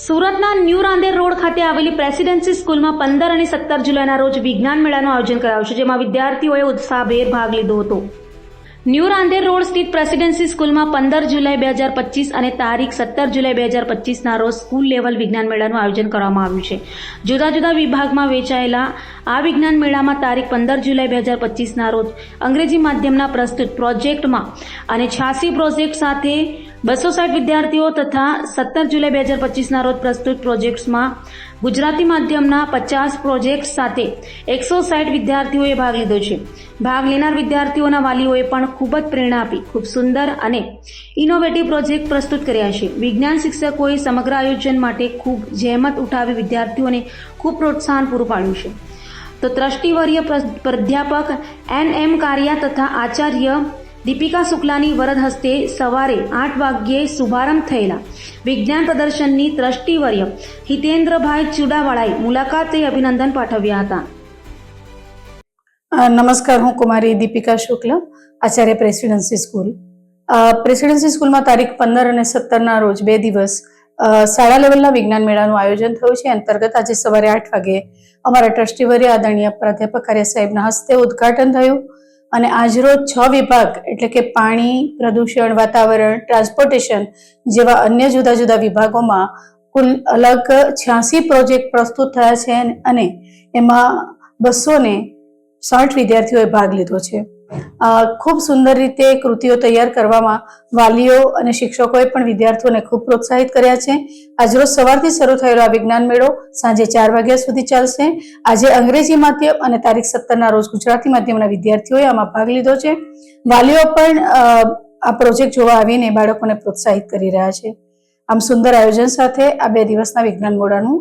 સુરતના new Rander road ખાતે આવેલી પ્રેસિડેન્સી સ્કૂલમાં પંદર અને સત્તર જુલાઈના રોજ વિજ્ઞાન મેળાનું આયોજન કરાયું છે, જેમાં વિદ્યાર્થીઓએ ઉત્સાહભેર ભાગ લીધો હતો. ન્યૂ રાંદેર રોડ સ્થિત પ્રેસિડેન્સી સ્કૂલમાં પંદર જુલાઈ બે હજાર પચીસ અને તારીખ સત્તર જુલાઈ બે હજાર પચીસના રોજ સ્કૂલ લેવલ વિજ્ઞાન મેળાનું આયોજન કરવામાં આવ્યું છે. જુદા જુદા વિભાગમાં વેચાયેલા આ વિજ્ઞાન મેળામાં તારીખ પંદર જુલાઈ બે હજાર પચીસના રોજ અંગ્રેજી માધ્યમના પ્રસ્તુત પ્રોજેક્ટમાં અને છ્યાસી પ્રોજેક્ટ સાથે બસો સાઠ વિદ્યાર્થીઓ તથા સત્તર જુલાઈ બે હજાર પચીસના રોજ પ્રસ્તુત પ્રોજેક્ટ્સમાં ગુજરાતી માધ્યમના પચાસ પ્રોજેક્ટ સાથે એકસો સાઠ વિદ્યાર્થીઓએ ભાગ લીધો છે. ભાગ લેનાર વિદ્યાર્થીઓના વાલીઓએ પણ ખૂબ જ પ્રેરણા આપી, ખૂબ સુંદર અને ઇનોવેટિવ પ્રોજેક્ટ પ્રસ્તુત કર્યા છે. વિજ્ઞાન શિક્ષકોએ સમગ્ર આયોજન માટે ખૂબ જહેમત ઉઠાવી વિદ્યાર્થીઓને ખૂબ પ્રોત્સાહન પૂરું પાડ્યું છે. તો ટ્રસ્ટીવર્ય પ્ર- પ્રાધ્યાપક એન એમ કારિયા તથા આચાર્ય દીપિકા શુક્લાની વરદ હસ્તે સવારે આઠ વાગ્યે શુભારંભ થયેલા. વિજ્ઞાન પ્રદર્શનની ટ્રસ્ટીવર્ય હિતેન્દ્રભાઈ ચુડાવાળાએ મુલાકાતે અભિનંદન પાઠવ્યા હતા. નમસ્કાર, હું કુમારી દીપિકા શુક્લ, આચાર્ય પ્રેસિડેન્સી સ્કૂલ. પ્રેસિડેન્સી સ્કૂલમાં તારીખ પંદર અને સત્તરના રોજ બે દિવસ શાળા લેવલના વિજ્ઞાન મેળાનું આયોજન થયું છે. અંતર્ગત આજે સવારે આઠ વાગે અમારા ટ્રસ્ટીવર્ય આદરણીય પ્રાધ્યાપક કાર્ય સાહેબના હસ્તે ઉદ્ઘાટન થયું. અને આજરોજ છ વિભાગ, એટલે કે પાણી, પ્રદૂષણ, વાતાવરણ, ટ્રાન્સપોર્ટેશન જેવા અન્ય જુદા જુદા વિભાગોમાં કુલ અલગ છ્યાસી પ્રોજેક્ટ પ્રસ્તુત થયા છે અને એમાં બસો ને સાઠ વિદ્યાર્થીઓએ ભાગ લીધો છે. ખૂબ સુંદર રીતે કૃતિઓ તૈયાર કરવામાં વાલીઓ અને શિક્ષકોએ પણ વિદ્યાર્થીઓને ખૂબ પ્રોત્સાહિત કર્યા છે. આજરોજ સવારથી શરૂ થયેલો આ વિજ્ઞાન મેળો સાંજે ચાર વાગ્યા સુધી ચાલશે. આજે અંગ્રેજી માધ્યમ અને તારીખ સત્તરના રોજ ગુજરાતી માધ્યમના વિદ્યાર્થીઓએ આમાં ભાગ લીધો છે. વાલીઓ પણ આ પ્રોજેક્ટ જોવા આવીને બાળકોને પ્રોત્સાહિત કરી રહ્યા છે. આમ સુંદર આયોજન સાથે આ બે દિવસના વિજ્ઞાન મેળાનું